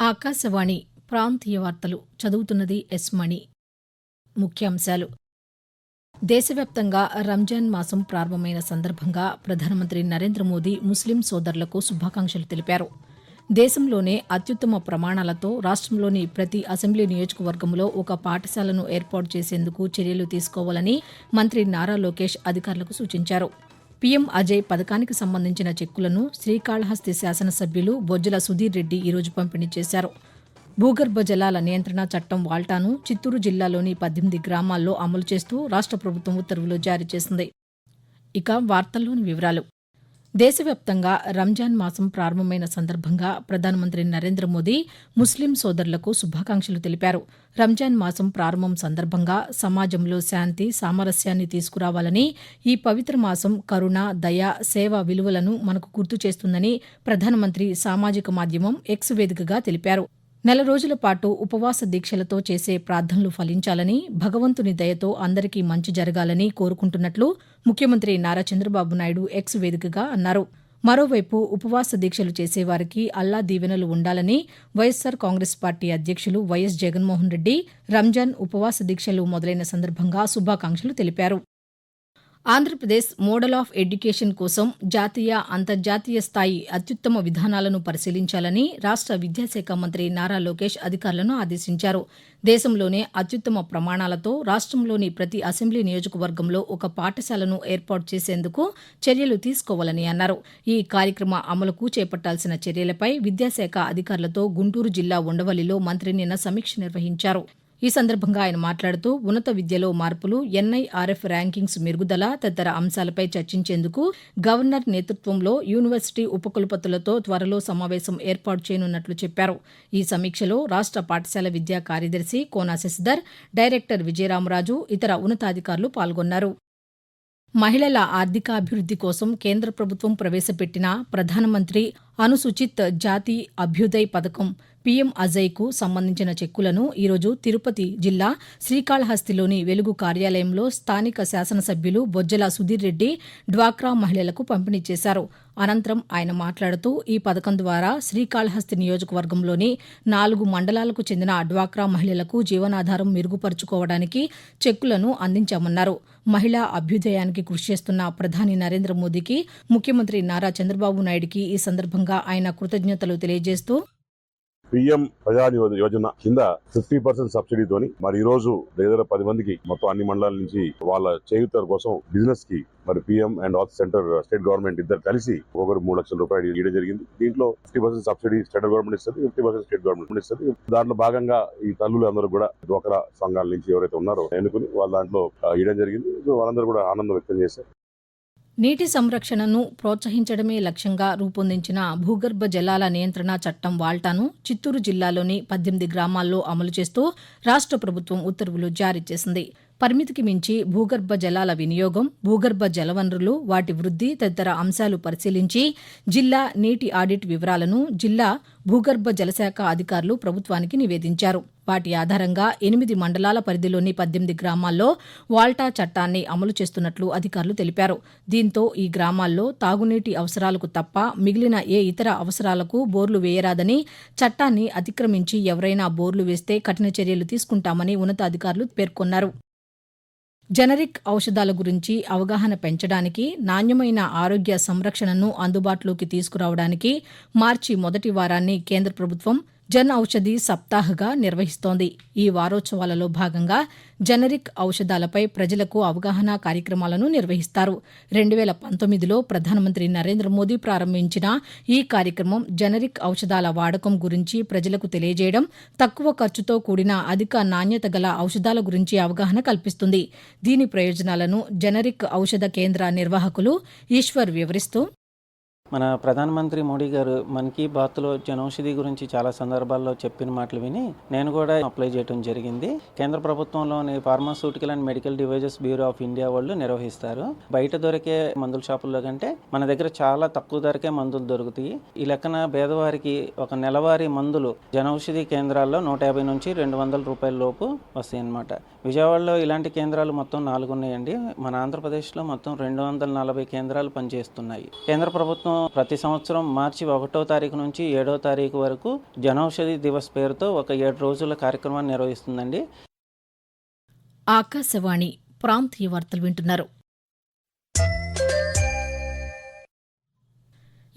ఆకాశవాణి ప్రాంతీయ వార్తలు చదువుతున్నది ఎస్ మణి. ముఖ్యాంశాలు. దేశవ్యాప్తంగా రంజాన్ మాసం ప్రారంభమైన సందర్భంగా ప్రధానమంత్రి నరేంద్ర మోదీ ముస్లిం సోదరులకు శుభాకాంక్షలు తెలిపారు. దేశంలోనే అత్యుత్తమ ప్రమాణాలతో రాష్ట్రంలోని ప్రతి అసెంబ్లీ నియోజకవర్గంలో ఒక పాఠశాలను ఏర్పాటు చేసేందుకు చర్యలు తీసుకోవాలని మంత్రి నారా లోకేష్ అధికారులకు సూచించారు. పీఎం అజయ్ పథకానికి సంబంధించిన చెక్కులను శ్రీకాళహస్తి శాసనసభ్యులు బొజ్జల సుధీర్ రెడ్డి ఈరోజు పంపిణీ చేశారు. భూగర్భ జలాల నియంత్రణ చట్టం వాల్టాను చిత్తూరు జిల్లాలోని పద్దెనిమిది గ్రామాల్లో అమలు చేస్తూ రాష్ట్ర ప్రభుత్వం ఉత్తర్వులు జారీ చేసింది. ఇక వార్తల్లోని వివరాలు. దేశవ్యాప్తంగా రంజాన్ మాసం ప్రారంభమైన సందర్భంగా ప్రధానమంత్రి నరేంద్ర మోదీ ముస్లిం సోదరులకు శుభాకాంక్షలు తెలిపారు. రంజాన్ మాసం ప్రారంభం సందర్భంగా సమాజంలో శాంతి సామరస్యాన్ని తీసుకురావాలని ఈ పవిత్ర మాసం కరుణ దయ సేవ విలువలను మనకు గుర్తు చేస్తుందని ప్రధానమంత్రి సామాజిక మాధ్యమం ఎక్స్ వేదికగా తెలిపారు. నెల రోజుల పాటు ఉపవాస దీక్షలతో చేసే ప్రార్థనలు ఫలించాలని భగవంతుని దయతో అందరికీ మంచి జరగాలని కోరుకుంటున్నట్లు ముఖ్యమంత్రి నారా చంద్రబాబు నాయుడు ఎక్స్ వేదికగా అన్నారు. మరోవైపు ఉపవాస దీక్షలు చేసేవారికి అల్లా దీవెనలు ఉండాలని వైఎస్సార్ కాంగ్రెస్ పార్టీ అధ్యక్షులు వైఎస్ జగన్మోహన్ రెడ్డి రంజాన్ ఉపవాస దీక్షలు మొదలైన సందర్భంగా శుభాకాంక్షలు తెలిపారు. ఆంధ్రప్రదేశ్ మోడల్ ఆఫ్ ఎడ్యుకేషన్ కోసం జాతీయ అంతర్జాతీయ స్థాయి అత్యుత్తమ విధానాలను పరిశీలించాలని రాష్ట విద్యాశాఖ మంత్రి నారా లోకేష్ అధికారులను ఆదేశించారు. దేశంలోనే అత్యుత్తమ ప్రమాణాలతో రాష్ట్రంలోని ప్రతి అసెంబ్లీ నియోజకవర్గంలో ఒక పాఠశాలను ఏర్పాటు చేసేందుకు చర్యలు తీసుకోవాలని అన్నారు. ఈ కార్యక్రమ అమలుకు చేపట్టాల్సిన చర్యలపై విద్యాశాఖ అధికారులతో గుంటూరు జిల్లా ఉండవల్లిలో మంత్రి నిన్న సమీక్ష నిర్వహించారు. ఈ సందర్భంగా ఆయన మాట్లాడుతూ ఉన్నత విద్యలో మార్పులు ఎన్ఐఆర్ఎఫ్ ర్యాంకింగ్స్ మెరుగుదల తదితర అంశాలపై చర్చించేందుకు గవర్నర్ నేతృత్వంలో యూనివర్సిటీ ఉపకులపతులతో త్వరలో సమావేశం ఏర్పాటు చేయనున్నట్లు చెప్పారు. ఈ సమీక్షలో రాష్ట పాఠశాల విద్యా కార్యదర్శి కోనా శశిధర్ డైరెక్టర్ విజయరామరాజు ఇతర ఉన్నతాధికారులు పాల్గొన్నారు. మహిళల ఆర్థికాభివృద్ది కోసం కేంద్ర ప్రభుత్వం ప్రవేశపెట్టిన ప్రధానమంత్రి అనుసూచిత్ జాతి అభ్యుదయ్ పథకం పీఎం అజయ్కు సంబంధించిన చెక్కులను ఈరోజు తిరుపతి జిల్లా శ్రీకాళహస్తిలోని వెలుగు కార్యాలయంలో స్థానిక శాసనసభ్యులు బొజ్జల సుధీర్ రెడ్డి డ్వాక్రా మహిళలకు పంపిణీ చేశారు. అనంతరం ఆయన మాట్లాడుతూ ఈ పథకం ద్వారా శ్రీకాళహస్తి నియోజకవర్గంలోని నాలుగు మండలాలకు చెందిన డ్వాక్రా మహిళలకు జీవనాధారం మెరుగుపరుచుకోవడానికి చెక్కులను అందించామన్నారు. మహిళా అభ్యుదయానికి కృషి చేస్తున్న ప్రధాని నరేంద్ర మోదీకి ముఖ్యమంత్రి నారా చంద్రబాబు నాయుడికి ఈ సందర్భంగా ఆయన కృతజ్ఞతలు తెలియజేస్తూ పిఎం ప్రజాని యోజన కింద ఫిఫ్టీ పర్సెంట్ సబ్సిడీతోని మరి ఈ రోజు దగ్గర పది మందికి మొత్తం అన్ని మండలాల నుంచి వాళ్ళ చేయుత కోసం బిజినెస్కి మరి PM and of center state government ఇద్దరు కలిసి ఒకరు మూడు లక్షల రూపాయలు ఇవ్వడం జరిగింది. దీంట్లో fifty percent subsidy central government ఇస్తుంది ఫిఫ్టీ పర్సెంట్ స్టేట్ గవర్నమెంట్ ఇస్తుంది. దాంట్లో భాగంగా ఈ తల్లులు అందరూ కూడా డ్వాక్రా సంఘాల నుంచి ఎవరైతే ఉన్నారో ఎన్నుకుని వాళ్ళ దాంట్లో ఇవ్వడం జరిగింది. వాళ్ళందరూ కూడా ఆనందం వ్యక్తం చేశారు. నీటి సంరక్షణను ప్రోత్సహించడమే లక్ష్యంగా రూపొందించిన భూగర్భ జలాల నియంత్రణ చట్టం వాల్టాను చిత్తూరు జిల్లాలోని పద్దెనిమిది గ్రామాల్లో అమలు చేస్తూ రాష్ట్ర ప్రభుత్వం ఉత్తర్వులు జారీ చేసింది. పరిమితికి మించి భూగర్భ జలాల వినియోగం భూగర్భ జలవనరులు వాటి వృద్ధి తదితర అంశాలు పరిశీలించి జిల్లా నీటి ఆడిట్ వివరాలను జిల్లా భూగర్భ జలశాఖ అధికారులు ప్రభుత్వానికి నివేదించారు. వాటి ఆధారంగా ఎనిమిది మండలాల పరిధిలోని పద్దెనిమిది గ్రామాల్లో వాల్టా చట్టాన్ని అమలు చేస్తున్నట్లు అధికారులు తెలిపారు. దీంతో ఈ గ్రామాల్లో తాగునీటి అవసరాలకు తప్ప మిగిలిన ఏ ఇతర అవసరాలకు బోర్లు వేయరాదని చట్టాన్ని అతిక్రమించి ఎవరైనా బోర్లు వేస్తే కఠిన చర్యలు తీసుకుంటామని ఉన్నతాధికారులు పేర్కొన్నారు. జనరిక్ ఔషధాల గురించి అవగాహన పెంచడానికి నాణ్యమైన ఆరోగ్య సంరక్షణను అందుబాటులోకి తీసుకురావడానికి మార్చి మొదటి వారాన్ని కేంద్ర ప్రభుత్వం జన్ ఔషధి సప్తాహ్గా నిర్వహిస్తోంది. ఈ వారోత్సవాలలో భాగంగా జనరిక్ ఔషధాలపై ప్రజలకు అవగాహన కార్యక్రమాలను నిర్వహిస్తారు. రెండు వేల పంతొమ్మిదిలో ప్రధానమంత్రి నరేంద్ర మోదీ ప్రారంభించిన ఈ కార్యక్రమం జనరిక్ ఔషధాల వాడకం గురించి ప్రజలకు తెలియజేయడం తక్కువ ఖర్చుతో కూడిన అధిక నాణ్యత గల ఔషధాల గురించి అవగాహన కల్పిస్తుంది. దీని ప్రయోజనాలను జనరిక్ ఔషధ కేంద్ర నిర్వాహకులు ఈశ్వర్ వివరిస్తూ మన ప్రధానమంత్రి మోడీ గారు మన్ కీ బాత్లో జనౌషధి గురించి చాలా సందర్భాల్లో చెప్పిన మాటలు విని నేను కూడా అప్లై చేయడం జరిగింది. కేంద్ర ప్రభుత్వంలోని pharmaceutical and medical devices bureau of India వాళ్ళు నిర్వహిస్తారు. బయట దొరికే మందుల షాపుల్లో కంటే మన దగ్గర చాలా తక్కువ ధరకే మందులు దొరుకుతాయి. ఈ లెక్కన పేదవారికి ఒక నెలవారీ మందులు జనౌషధి కేంద్రాల్లో నూట యాభై నుంచి రెండు వందల రూపాయల లోపు వస్తాయి అన్నమాట విజయవాడలో ఇలాంటి కేంద్రాలు మొత్తం నాలుగు ఉన్నాయండి మన ఆంధ్రప్రదేశ్లో మొత్తం రెండు వందల నలభై కేంద్రాలు పనిచేస్తున్నాయి. కేంద్ర ప్రభుత్వం ప్రతి సంవత్సరం మార్చి ఒకటో తారీఖు నుంచి ఏడో తారీఖు వరకు జనౌషధి దివస్ పేరుతో ఒక ఏడు రోజుల కార్యక్రమాన్ని నిర్వహిస్తుందండి. ఆకాశవాణి ప్రాంతీయ వార్తలు వింటున్నారు.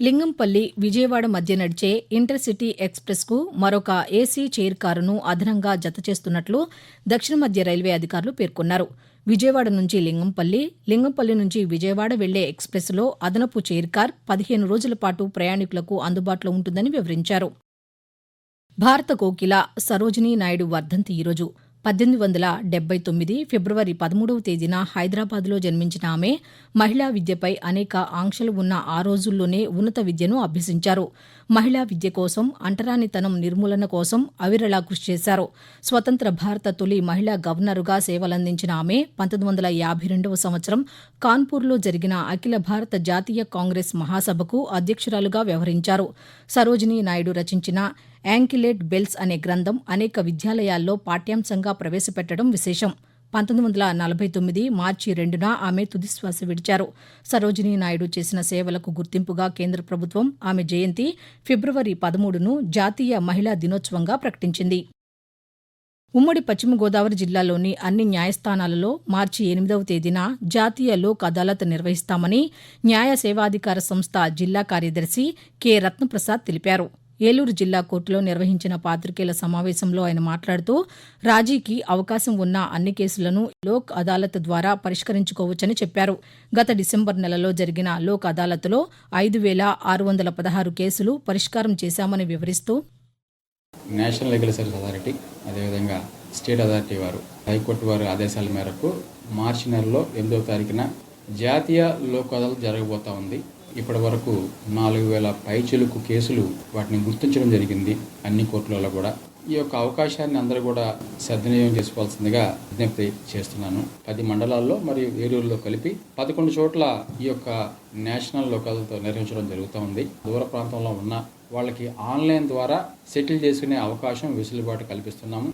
లింగంపల్లి విజయవాడ మధ్య నడిచే ఇంటర్సిటీ ఎక్స్ప్రెస్కు మరొక ఏసీ చైర్ కారును అదనంగా జత చేస్తున్నట్లు దక్షిణ మధ్య రైల్వే అధికారులు పేర్కొన్నారు. విజయవాడ నుంచి లింగంపల్లి లింగంపల్లి నుంచి విజయవాడ వెళ్ళే ఎక్స్ప్రెస్లో అదనపు చైర్ కార్ పదిహేను రోజుల పాటు ప్రయాణికులకు అందుబాటులో ఉంటుందని వివరించారు. భారత కోకిల సరోజినీ నాయుడు వర్ధంతి ఈరోజు పద్దెనిమిది వందల డెబ్బై తొమ్మిది ఫిబ్రవరి పదమూడవ తేదీన హైదరాబాద్లో జన్మించిన ఆమె మహిళా విద్యపై అనేక ఆంక్షలు ఉన్న ఆ రోజుల్లోనే ఉన్నత విద్యను అభ్యసించారు. మహిళా విద్య కోసం అంటరానితనం నిర్మూలన కోసం అవిరళా కృషి చేశారు. స్వతంత్ర భారత తొలి మహిళా గవర్నరుగా సేవలందించిన ఆమె పంతొమ్మిది వందల యాభై రెండవ సంవత్సరం కాన్పూర్లో జరిగిన అఖిల భారత జాతీయ కాంగ్రెస్ మహాసభకు అధ్యక్షురాలుగా వ్యవహరించారు. సరోజినీ నాయుడు రచించిన యాంకిలేట్ బెల్స్ అనే గ్రంథం అనేక విద్యాలయాల్లో పాఠ్యాంశంగా ప్రవేశపెట్టడం విశేషం. పంతొమ్మిది వందల నలభై తొమ్మిది మార్చి రెండున ఆమె తుదిశ్వాస విడిచారు. సరోజినీ నాయుడు చేసిన సేవలకు గుర్తింపుగా కేంద్ర ప్రభుత్వం ఆమె జయంతి ఫిబ్రవరి పదమూడును జాతీయ మహిళా దినోత్సవంగా ప్రకటించింది. ఉమ్మడి పశ్చిమ గోదావరి జిల్లాలోని అన్ని న్యాయస్థానాలలో మార్చి ఎనిమిదవ తేదీన జాతీయ లోక్ అదాలత్ నిర్వహిస్తామని న్యాయ సేవాధికార సంస్థ జిల్లా కార్యదర్శి కె. రత్నప్రసాద్ తెలిపారు. ఏలూరు జిల్లా కోర్టులో నిర్వహించిన పాతికేయుల సమావేశంలో ఆయన మాట్లాడుతూ రాజీకి అవకాశం ఉన్న అన్ని కేసులను లోక్ అదాలత్ ద్వారా పరిష్కరించుకోవచ్చని చెప్పారు. గత డిసెంబర్ నెలలో జరిగిన లోక్ అదాలత్లో ఐదు వేల ఆరు వందల పదహారు కేసులు పరిష్కారం చేశామని వివరిస్తూ నేషనల్ లీగల్ సర్వీస్ అథారిటీ అదేవిధంగా స్టేట్ అథారిటీ వారు హైకోర్టు వారి ఆదేశాల మేరకు మార్చి నెలలో ఎనిమిదవ తారీఖున జాతీయ లోక్ అదాలత్ జరగబోతా ఉంది. ఇప్పటి వరకు నాలుగు వేల పైచిలుకు కేసులు వాటిని గుర్తించడం జరిగింది అన్ని కోర్టులలో కూడా. ఈ యొక్క అవకాశాన్ని అందరూ కూడా సద్వినియోగం చేసుకోవాల్సిందిగా విజ్ఞప్తి చేస్తున్నాను. పది మండలాల్లో మరియు ఏలూరులో కలిపి పదకొండు చోట్ల ఈ యొక్క నేషనల్ లోకాలతో నిర్వహించడం జరుగుతూ ఉంది. దూర ప్రాంతంలో ఉన్న వాళ్ళకి ఆన్లైన్ ద్వారా సెటిల్ చేసుకునే అవకాశం వెసులుబాటు కల్పిస్తున్నాము.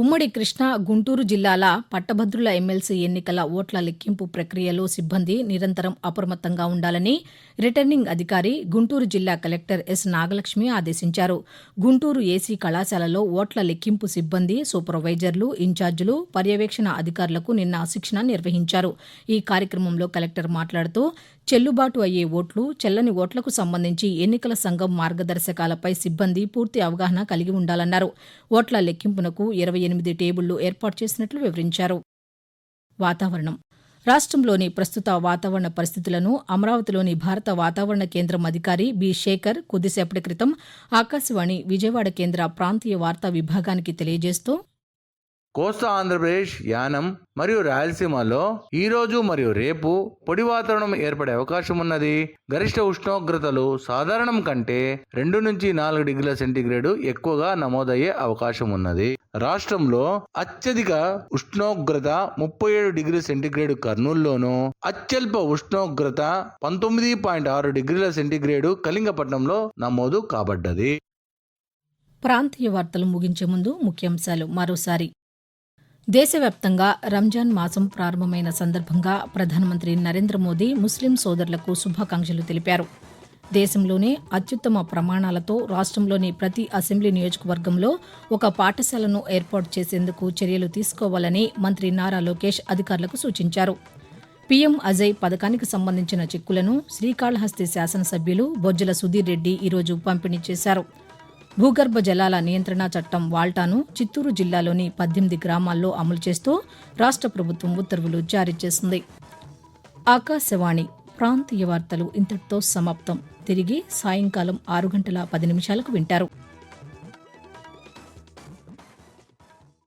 ఉమ్మడి కృష్ణా గుంటూరు జిల్లాల పట్టభద్రుల ఎమ్మెల్సీ ఎన్నికల ఓట్ల లెక్కింపు ప్రక్రియలో సిబ్బంది నిరంతరం అప్రమత్తంగా ఉండాలని రిటర్నింగ్ అధికారి గుంటూరు జిల్లా కలెక్టర్ ఎస్ నాగలక్ష్మి ఆదేశించారు. గుంటూరు ఏసీ కళాశాలలో ఓట్ల లెక్కింపు సిబ్బంది సూపర్వైజర్లు ఇన్ఛార్జీలు పర్యవేక్షణ అధికారులకు నిన్న శిక్షణ నిర్వహించారు. ఈ కార్యక్రమంలో కలెక్టర్ మాట్లాడుతూ చెల్లుబాటు అయ్యే ఓట్లు చెల్లని ఓట్లకు సంబంధించి ఎన్నికల సంఘం మార్గదర్శకాలపై సిబ్బంది పూర్తి అవగాహన కలిగి ఉండాలన్నారు. ఓట్ల లెక్కింపునకు ఇరవై ఎనిమిది టేబుళ్ళు ఏర్పాటు చేసినట్లు వివరించారు. వాతావరణం. రాష్ట్రంలోని ప్రస్తుత వాతావరణ పరిస్థితులను అమరావతిలోని భారత వాతావరణ కేంద్రం అధికారి బి. శేఖర్ కొద్దిసేపటి క్రితం ఆకాశవాణి విజయవాడ కేంద్ర ప్రాంతీయ వార్తా విభాగానికి తెలియజేస్తూ కోస్తా ఆంధ్రప్రదేశ్ యానం మరియు రాయలసీమలో ఈ రోజు మరియు రేపు పొడి వాతావరణం ఏర్పడే అవకాశం ఉన్నది. గరిష్ట ఉష్ణోగ్రతలు సాధారణం కంటే రెండు నుంచి నాలుగు డిగ్రీల సెంటీగ్రేడ్ ఎక్కువగా నమోదయ్యే అవకాశం ఉన్నది. రాష్ట్రంలో అత్యధిక ఉష్ణోగ్రత ముప్పై ఏడు డిగ్రీ సెంటీగ్రేడ్ కర్నూలులోను అత్యల్ప ఉష్ణోగ్రత పంతొమ్మిది పాయింట్ ఆరు డిగ్రీల సెంటీగ్రేడ్ కళింగపట్నంలో నమోదు కాబడ్డది. ప్రాంతీయ వార్తలు ముగించే ముందు ముఖ్యాంశాలు మరోసారి. దేశవ్యాప్తంగా రంజాన్ మాసం ప్రారంభమైన సందర్భంగా ప్రధానమంత్రి నరేంద్ర మోదీ ముస్లిం సోదరులకు శుభాకాంక్షలు తెలిపారు. దేశంలోనే అత్యుత్తమ ప్రమాణాలతో రాష్ట్రంలోని ప్రతి అసెంబ్లీ నియోజకవర్గంలో ఒక పాఠశాలను ఏర్పాటు చేసేందుకు చర్యలు తీసుకోవాలని మంత్రి నారా లోకేష్ అధికారులకు సూచించారు. పీఎం అజయ్ పథకానికి సంబంధించిన చెక్కులను శ్రీకాళహస్తి శాసనసభ్యులు బొజ్జల సుధీర్ రెడ్డి ఈరోజు పంపిణీ చేశారు. భూగర్భ జలాల నియంత్రణ చట్టం వాల్టాను చిత్తూరు జిల్లాలోని పద్దెనిమిది గ్రామాల్లో అమలు చేస్తూ రాష్ట్ర ప్రభుత్వం ఉత్తర్వులు జారీ చేసింది. ఆకాశవాణి ప్రాంతీయ వార్తలు ఇంతటితో సమాప్తం. తిరిగి సాయంకాలం ఆరు గంటల పది నిమిషాలకు వింటారు.